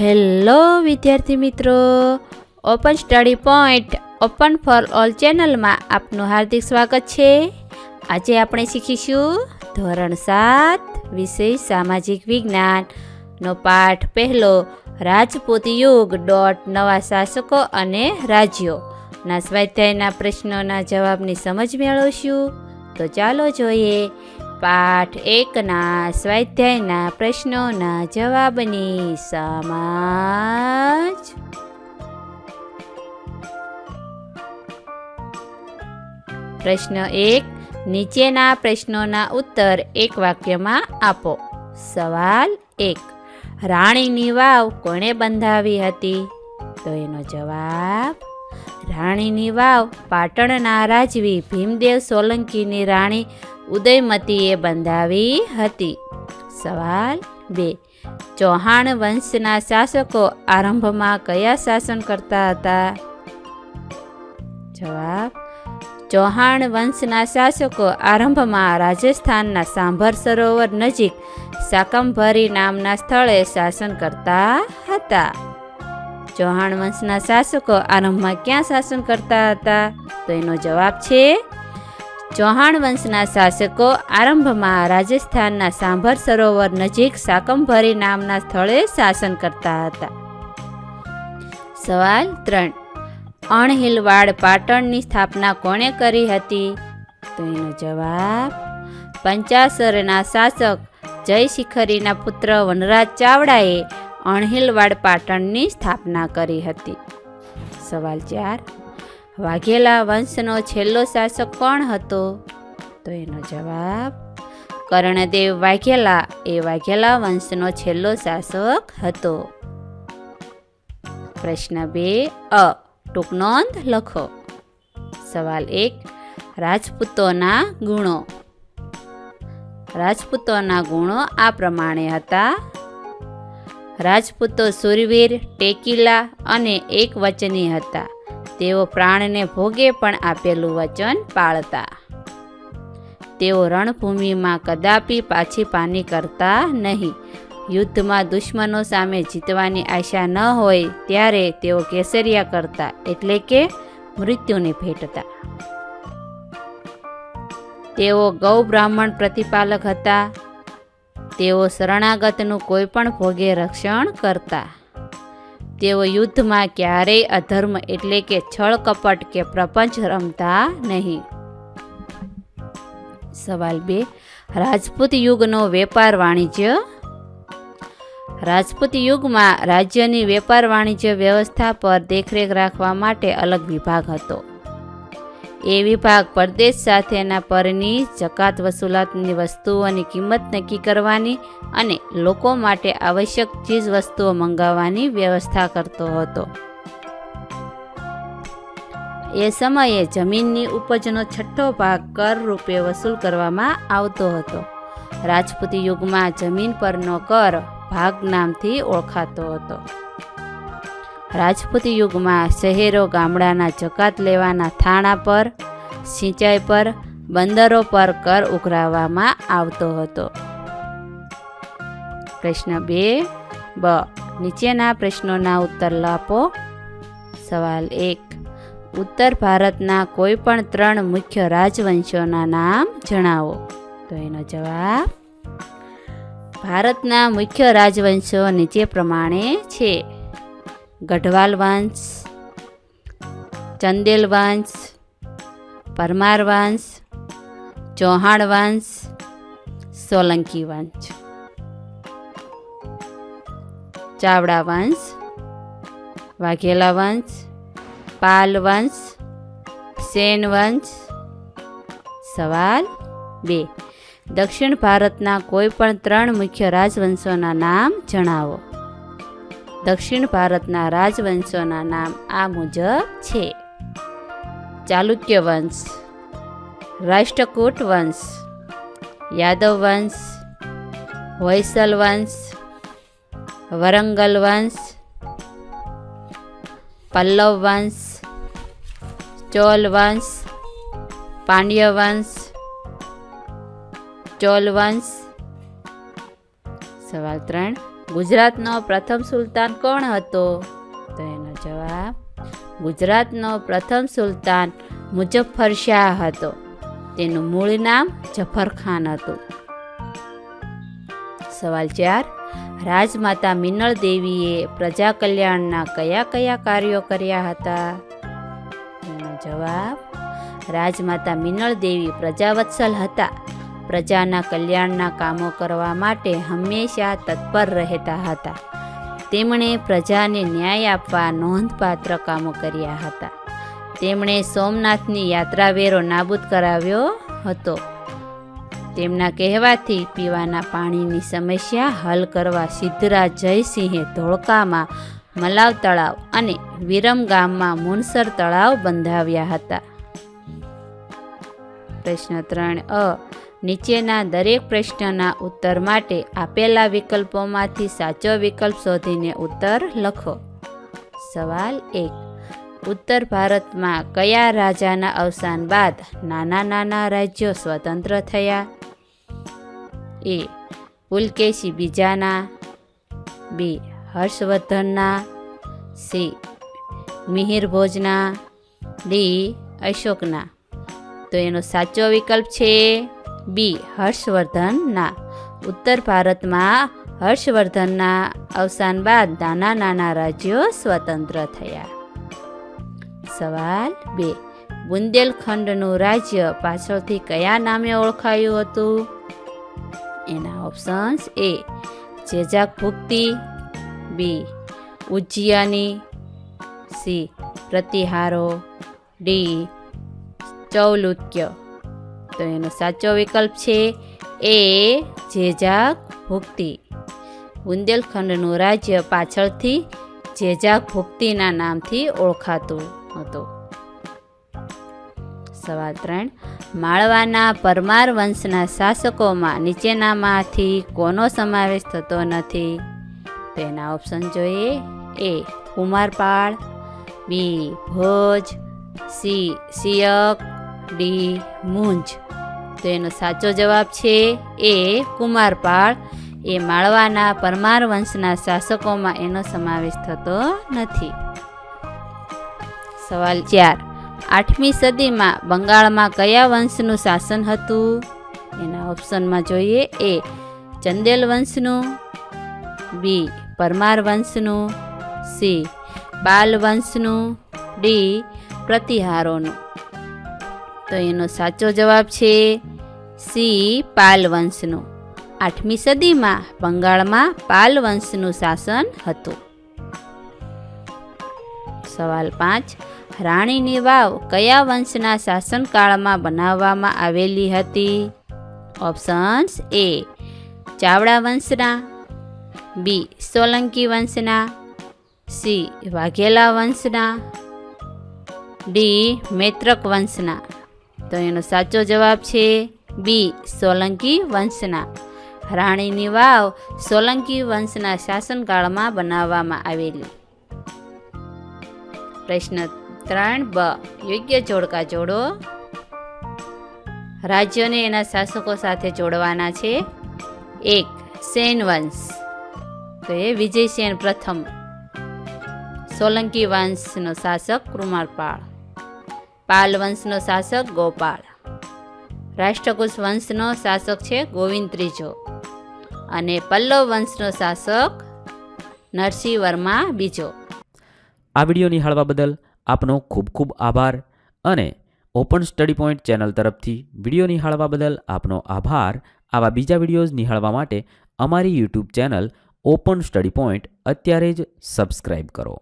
Hello, વિદ્યાર્થી મિત્રો. Open study point open for all ચેનલમાં આપનું હાર્દિક સ્વાગત છે. આજે આપણે શીખીશું ધોરણ સાત, વિષય સામાજિક વિજ્ઞાનનો પાઠ પહેલો, રાજપૂત યુગ ડોટ નવા શાસકો અને રાજ્યો. ના સ્વાધ્યાયના પ્રશ્નોના જવાબની સમજ મેળવશું. તો ચાલો જોઈએ. પાઠ એકના, સ્વાધ્યાયના પ્રશ્નોના જવાબની સમાજ. પ્રશ્ન એક, નીચેના પ્રશ્નોના ઉત્તર એક વાક્યમાં આપો. સવાલ એક, રાણીની વાવ કોણે બંધાવી હતી? તો એનો જવાબ રાણીની વાવ પાટણના રાજવી ભીમદેવ સોલંકીની રાણી ઉદયમતીએ બંધાવી હતી. સવાલ બે. ચૌહાણ વંશના શાસકો આરંભમાં કયા શાસન કરતા હતા? જવાબ. ચૌહાણ વંશના શાસકો આરંભમાં રાજસ્થાનના સાંભર સરોવર નજીક સાકંભરી નામના સ્થળે શાસન કરતા હતા. ચૌહાણ વંશના શાસકો આરંભમાં ક્યાં શાસન કરતા હતા? તો એનો જવાબ છે, ચૌહાણ વંશના શાસકો આરંભમાં રાજસ્થાનના સાંભર સરોવર નજીક સાકંભરી નામના સ્થળે શાસન કરતા હતા. સવાલ ત્રણ. અણહિલવાડ પાટણની સ્થાપના કોણે કરી હતી? તો એનો જવાબ, પંચાસરના શાસક જય શિખરીના પુત્ર વનરાજ ચાવડાએ અણહિલવાડ પાટણની સ્થાપના કરી હતી. સવાલ ચાર, વાઘેલા વંશનો છેલ્લો શાસક કોણ હતો? તો એનો જવાબ, કર્ણદેવ વાઘેલા. એ વાઘેલા વંશનો છેલ્લો શાસક હતો. પ્રશ્ન બે, અ, ટૂંક નોંધ લખો. સવાલ એક, રાજપૂતોના ગુણો. રાજપૂતોના ગુણો આ પ્રમાણે હતા. રાજપૂતો સુરવીર, ટેકીલા અને એક વચની હતા. તેઓ પ્રાણને ભોગે પણ આપેલું વચન પાળતા. તેઓ રણભૂમિમાં કદાપી પાછી પાની કરતા નહીં. યુદ્ધમાં દુશ્મનો સામે જીતવાની આશા ન હોય ત્યારે તેઓ કેસરિયા કરતા એટલે કે મૃત્યુને ભેટતા. તેઓ ગૌ બ્રાહ્મણ પ્રતિપાલક હતા. તેઓ શરણાગતનું કોઈ પણ ભોગે રક્ષણ કરતા. તેઓ યુદ્ધમાં ક્યારેય અધર્મ એટલે કે છળ કપટ કે પ્રપંચ રમતા નહીં. સવાલ બે, રાજપૂત યુગનો વેપાર વાણિજ્ય? રાજપૂત યુગમાં રાજ્યની વેપાર વાણિજ્ય વ્યવસ્થા પર દેખરેખ રાખવા માટે અલગ વિભાગ હતો. એ વિભાગ પરદેશ સાથેના પરની જકાત વસૂલાતની વસ્તુઓની કિંમત નક્કી કરવાની અને લોકો માટે આવશ્યક ચીજ વસ્તુઓ મંગાવવાની વ્યવસ્થા કરતો હતો. એ સમયે જમીનની ઉપજનો છઠ્ઠો ભાગ કર રૂપે વસૂલ કરવામાં આવતો હતો. રાજપૂત યુગમાં જમીન પરનો કર ભાગ નામથી ઓળખાતો હતો. રાજપૂત યુગમાં શહેરો ગામડાના જકાત લેવાના થાણા પર, સિંચાઈ પર, બંદરો પર કર ઉઘરાવવામાં આવતો હતો. પ્રશ્ન બે, બ. નીચેના પ્રશ્નોના ઉત્તર લાપો. સવાલ એક, ઉત્તર ભારતના કોઈ પણ ત્રણ મુખ્ય રાજવંશોના નામ જણાવો. તો એનો જવાબ, ભારતના મુખ્ય રાજવંશો નીચે પ્રમાણે છે. ગઢવાલ વંશ ચંદેલ વંશ પરમાર વંશ ચૌહાણ વંશ સોલંકી વંશ ચાવડા વંશ વાઘેલા વંશ પાલ વંશ સેન વંશ સવાલ બે. દક્ષિણ ભારતના કોઈપણ ત્રણ મુખ્ય રાજવંશોના નામ જણાવો. દક્ષિણ ભારતના રાજવંશોના નામ આ મુજબ છે. ચાલુક્ય વંશ, રાષ્ટ્રકૂટ વંશ, યાદવ વંશ હોયસલ વંશ, વરંગલ વંશ, પલ્લવ વંશ, ચોલ વંશ, પાંડ્ય વંશ, ચોલ વંશ. સવાલ ત્રણ. ગુજરાતનો પ્રથમ સુલતાન કોણ હતો? તો એનો જવાબ, ગુજરાતનો પ્રથમ સુલતાન મુજફ્ફર શાહ હતો. તેનું મૂળ નામ જફર ખાન હતું. સવાલ ચાર, રાજમાતા મિનળ દેવીએ પ્રજા કલ્યાણના કયા કયા કાર્યો કર્યા હતા? એનો જવાબ, રાજમાતા મિનળ દેવી પ્રજાવત્સલ હતા. પ્રજાના કલ્યાણના કામો કરવા માટે હંમેશા તત્પર રહેતા હતા. તેમણે પ્રજાને ન્યાય આપવા નોંધપાત્ર કામો કર્યા હતા. તેમણે સોમનાથની યાત્રાવેરો નાબૂદ કરાવ્યો હતો. તેમના કહેવાથી પીવાના પાણીની સમસ્યા હલ કરવા સિદ્ધરાજ જયસિંહે ધોળકામાં મલાવ તળાવ અને વિરમ ગામમાં મુનસર તળાવ બંધાવ્યા હતા. પ્રશ્ન ત્રણ અ નીચેના દરેક પ્રશ્નના ઉત્તર માટે આપેલા વિકલ્પોમાંથી સાચો વિકલ્પ શોધીને ઉત્તર લખો. સવાલ એક. ઉત્તર ભારતમાં કયા રાજાના અવસાન બાદ નાના નાના રાજ્યો સ્વતંત્ર થયા? એ. પુલકેશી બીજાના. બી. હર્ષવર્ધનના. સી. મિહિર ભોજના. ડી. અશોકના. તો એનો સાચો વિકલ્પ છે બી, હર્ષવર્ધનના. ઉત્તર ભારતમાં હર્ષવર્ધનના અવસાન બાદ નાના નાના રાજ્યો સ્વતંત્ર થયા. સવાલ બે, બુંદેલખંડનું રાજ્ય પાછળથી કયા નામે ઓળખાયું હતું? એના options A Jejakabhukti B, Ujjaini, C, પ્રતિહારો, D, Chaulukya. તો એનો સાચો વિકલ્પ છે એ જેજાક ભુક્તિ. બુંદેલખંડનું રાજ્ય પાછળથી જેજાક ભુક્તિના નામથી ઓળખાતું હતું. સવાલ ત્રણ. માળવાના પરમાર વંશના શાસકોમાં નીચેનામાંથી કોનો સમાવેશ થતો નથી? તેના ઓપ્શન જોઈએ A Kumarpal, B Bhoj, C Siyak, D Munj. તો એનો સાચો જવાબ છે એ કુમારપાળ. એ માળવાના પરમાર વંશના શાસકોમાં એનો સમાવેશ થતો નથી. સવાલ ચાર. આઠમી સદીમાં બંગાળમાં કયા વંશનું શાસન હતું? એના ઓપ્શનમાં જોઈએ એ ચંદેલ વંશનું, બી પરમાર વંશનું, સી બાલ વંશનું, ડી પ્રતિહારોનું. તો એનો સાચો જવાબ છે સી પાલ વંશનું આઠમી સદીમાં બંગાળમાં પાલ વંશનું શાસન હતું. સવાલ પાંચ. રાણીની વાવ કયા વંશના શાસનકાળમાં બનાવવામાં આવેલી હતી? ઓપ્શન્સ એ ચાવડા વંશના, બી સોલંકી વંશના, સી વાઘેલા વંશના, ડી મૈત્રક વંશના. તો એનો સાચો જવાબ છે બી, સોલંકી વંશના. રાણીની વાવ સોલંકી વંશના શાસનકાળમાં બનાવવામાં આવેલી. પ્રશ્ન ત્રણ, બ, યોગ્ય જોડકા જોડો. રાજ્યોને એના શાસકો સાથે જોડવાના છે. એક, સેન વંશ. તો એ વિજયસેન પ્રથમ. સોલંકી વંશનો શાસક કૃમારપાળ. પાલ વંશનો શાસક ગોપાળ. રાષ્ટ્રકૂટ વંશનો શાસક છે ગોવિંદ ત્રીજો. અને પલ્લવ વંશનો શાસક નરસિંહ વર્મા બીજો. આ વીડિયો નિહાળવા બદલ આપનો ખૂબ ખૂબ આભાર અને ઓપન સ્ટડી પોઈન્ટ ચેનલ તરફથી વીડિયો નિહાળવા બદલ આપનો આભાર. આવા બીજા વિડીયોઝ નિહાળવા માટે અમારી YouTube channel open study point અત્યારે જ સબસ્ક્રાઈબ કરો.